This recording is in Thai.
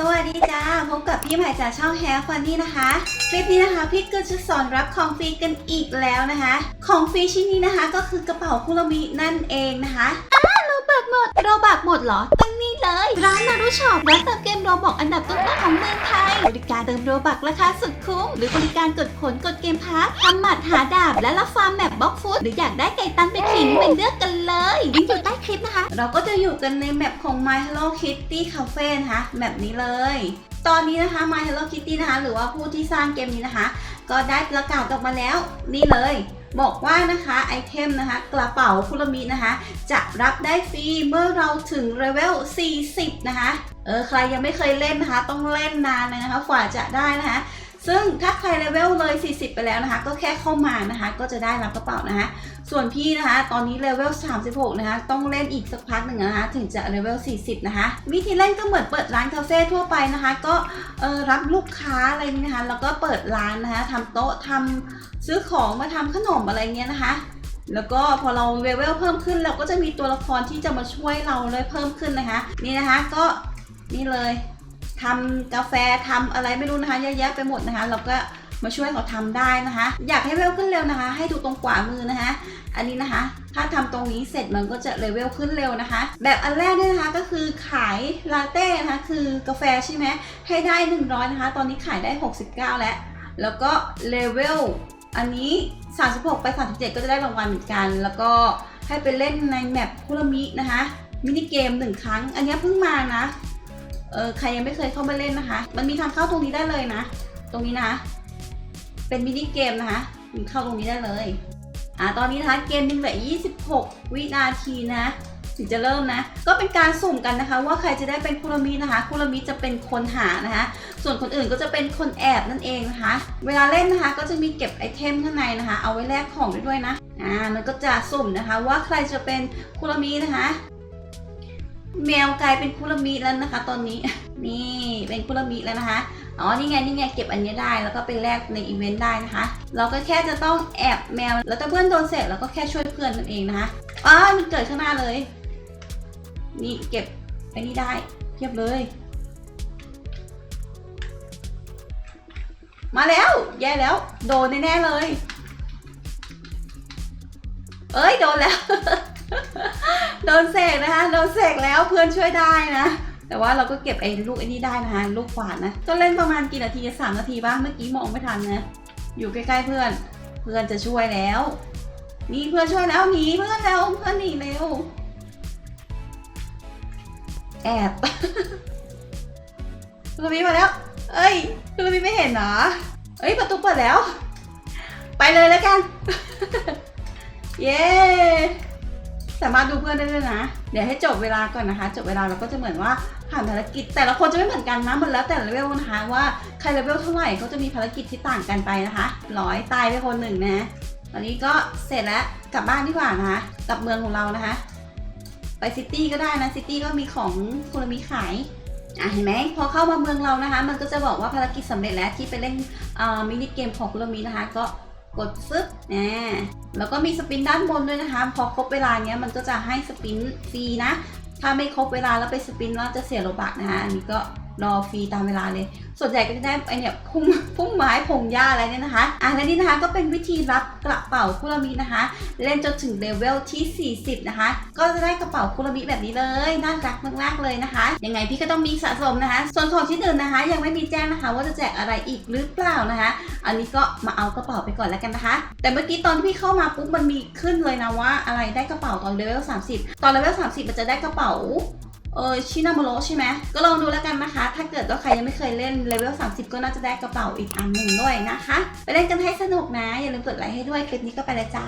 สวัสดีจ้า พบกับพี่ใหม่จากช่อง Hair Funny นะคะ คลิปนี้นะคะ พี่ก็จะสอนรับของฟรีกันอีกแล้วนะคะ ของฟรีชิ้นนี้นะคะ ก็คือกระเป๋าคุโรมินั่นเองนะคะอ้าโรบักหมดโรบักหมดเหรอตั้งนี่เลย ร้านนารุช็อปร้านเติมเกมโรบอกอันดับต้นๆของเมืองไทย บริการเติมโรบักราคาสุดคุ้ม หรือบริการกดผลกดเกมพาร์ททำหมัดหาดาบ และรับฟาร์มแมปบล็อกฟุตหรืออยากได้ไก่ตันไปขิงไปเลือกกันเลยลิงก์อยู่ เราก็จะอยู่กันในแมปของ My Hello Kitty Cafe นะคะแมปนี้เลย ตอนนี้นะคะ My Hello Kitty นะคะ หรือว่าผู้ที่สร้างเกมนี้นะคะ ก็ได้ประกาศออกมาแล้ว นี่เลย บอกว่านะคะไอเทมนะคะ กระเป๋าคุรมินะคะ จะรับได้ฟรีเมื่อเราถึงเลเวล 40 นะคะ เออ ใครยังไม่เคยเล่นนะคะ ต้องเล่นนานเลยนะคะกว่าจะได้นะคะ ซึ่งถ้าใครเลเวลเลย 40 ไปแล้วนะคะ ก็แค่เข้ามานะคะ ก็จะได้รับกระเป๋านะคะ ส่วนพี่นะคะ ตอนนี้เลเวล 36 นะคะ ต้องเล่นอีกสักพักหนึ่งนะคะ ถึงจะเลเวล 40 นะคะ วิธีเล่นก็เหมือนเปิดร้านคาเฟ่ทั่วไปนะคะ ก็รับลูกค้าอะไรนี้นะคะ แล้วก็เปิดร้านนะคะทำโต๊ะทำซื้อของมาทำขนมอะไรเงี้ยนะคะแล้วก็พอเราเลเวลเพิ่มขึ้นเราก็จะมีตัวละครที่จะมาช่วยเราเลยเพิ่มขึ้นนะคะ นี่นะคะก็นี่เลย ทำกาแฟทำอะไรไม่รู้นะคะเยอะแยะไปหมดนะคะ เราก็มาช่วยเขาทำได้นะคะ อยากให้เลเวลขึ้นเร็วนะคะ ให้ดูตรงขวามือนะคะ อันนี้นะคะ ถ้าทำตรงนี้เสร็จมันก็จะเลเวลขึ้นเร็วนะคะ แบบอันแรกเนี่ยนะคะก็คือขายลาเต้นะคะคือกาแฟใช่ไหมให้ได้ 100 นะคะ ตอนนี้ขายได้ 69 แล้ว แล้วก็เลเวลอันนี้ 36 ไป 37 ก็จะได้รางวัลเหมือนกัน แล้วก็ให้ไปเล่นในแมปคุรมินะคะมินิเกมหนึ่งครั้ง อันนี้เพิ่งมานะ เออใครยังไม่เคยเข้ามาเล่นนะคะ มันมีทางเข้าตรงนี้ได้เลยนะ ตรงนี้นะ เป็นมินิเกมนะคะเข้าตรงนี้ได้เลยอ่าตอนนี้นะคะเกมยังเหลือ26 วินาทีนะถึงจะเริ่มนะ ก็เป็นการสุ่มกันนะคะ ว่าใครจะได้เป็นคุรมินะคะ คุรมิจะเป็นคนหานะคะ ส่วนคนอื่นก็จะเป็นคนแอบนั่นเองนะคะ เวลาเล่นนะคะ ก็จะมีเก็บไอเทมข้างในนะคะ เอาไว้แลกของด้วยนะ อ่า มันก็จะสุ่มนะคะ ว่าใครจะเป็นคุรมินะคะ แมวกลายเป็นคุรมิแล้วนะคะ ตอนนี้ นี่เป็นคุรมิแล้วนะคะอ๋อ นี่ไง นี่ไง เก็บอันนี้ได้ แล้วก็ไปแลกในอีเวนต์ได้นะคะ เราก็แค่จะต้องแอบแมว แล้วถ้าเพื่อนโดนเสร็จเราก็แค่ช่วยเพื่อนนั่นเองนะคะอ๋อมันเกิดข้างหน้าเลย นี่เก็บไอ้นี่ได้เทียบเลย มาแล้ว แย่แล้ว โดนแน่เลย เอ้ย โดนแล้ว โดนเสกนะคะโดนเสกแล้วเพื่อนช่วยได้นะ แต่ว่าเราก็เก็บไอ้ลูกไอ้นี่ได้นะคะลูกขวานนะ ก็เล่นประมาณกี่นาทีสามนาทีบ้างเมื่อกี้มองไม่ทันนะ อยู่ใกล้ๆเพื่อน เพื่อนจะช่วยแล้วนี่เพื่อนช่วยแล้วหนีเพื่อนแล้วเพื่อนหนีเร็วแอบคุณมีมาแล้ว เอ้ยคุณมีไม่เห็นเหรอเอ้ยประตูเปิดแล้ว ไปเลยแล้วกัน เย้ สามารถดูเพื่อนได้ด้วยนะ เดี๋ยวให้จบเวลาก่อนนะคะ จบเวลาเราก็จะเหมือนว่าผ่านภารกิจ แต่ละคนจะไม่เหมือนกันนะมันแล้วแต่เลเวลนะคะว่าใครเลเวลเท่าไหร่ก็จะมีภารกิจที่ต่างกันไปนะคะร้อยตายไปคนหนึ่งนะ ตอนนี้ก็เสร็จแล้วกลับบ้านดีกว่านะคะกลับเมืองของเรานะคะ ไปซิตี้ก็ได้นะซิตี้ก็มีของคุรามิขายอะเห็นไหมพอเข้ามาเมืองเรานะคะ มันก็จะบอกว่าภารกิจสำเร็จแล้วที่ไปเล่นมินิเกมของคุรามินะคะ ก็ กดซึบนะแล้วก็มีสปินด้านบนด้วยนะคะ พอครบเวลาเนี้ยมันก็จะให้สปินฟรีนะ ถ้าไม่ครบเวลาแล้วไปสปินแล้วจะเสียโลบักนะคะอันนี้ก็ รอฟรีตามเวลาเลย ส่วนใหญ่ก็จะได้ไอเนี่ยพุ่มพุ่มไม้พงหญ้าอะไรเนี่ยนะคะอะและนี่นะคะก็เป็นวิธีรับกระเป๋าคุรามินะคะ เล่นจนถึงเลเวลที่ 40 นะคะ ก็จะได้กระเป๋าคุรามิแบบนี้เลยน่ารักมากๆเลยนะคะ ยังไงพี่ก็ต้องมีสะสมนะคะ ส่วนของที่อื่นนะคะ ยังไม่มีแจ้งนะคะ ว่าจะแจกอะไรอีกหรือเปล่านะคะ อันนี้ก็มาเอากระเป๋าไปก่อนแล้วกันนะคะ แต่เมื่อกี้ตอนที่พี่เข้ามาปุ๊บมันมีขึ้นเลยนะว่า อะไรได้กระเป๋าตอนเลเวล30 ตอนเลเวล30 มันจะได้กระเป๋า เออชินาโมโรใช่ไหมก็ลองดูแล้วกันนะคะ ถ้าเกิดว่าใครยังไม่เคยเล่นเลเวล30 ก็น่าจะได้กระเป๋าอีกอันหนึ่งด้วยนะคะ ไปเล่นกันให้สนุกนะ อย่าลืมกดไลค์ให้ด้วย คลิปนี้ก็ไปแลยจ้า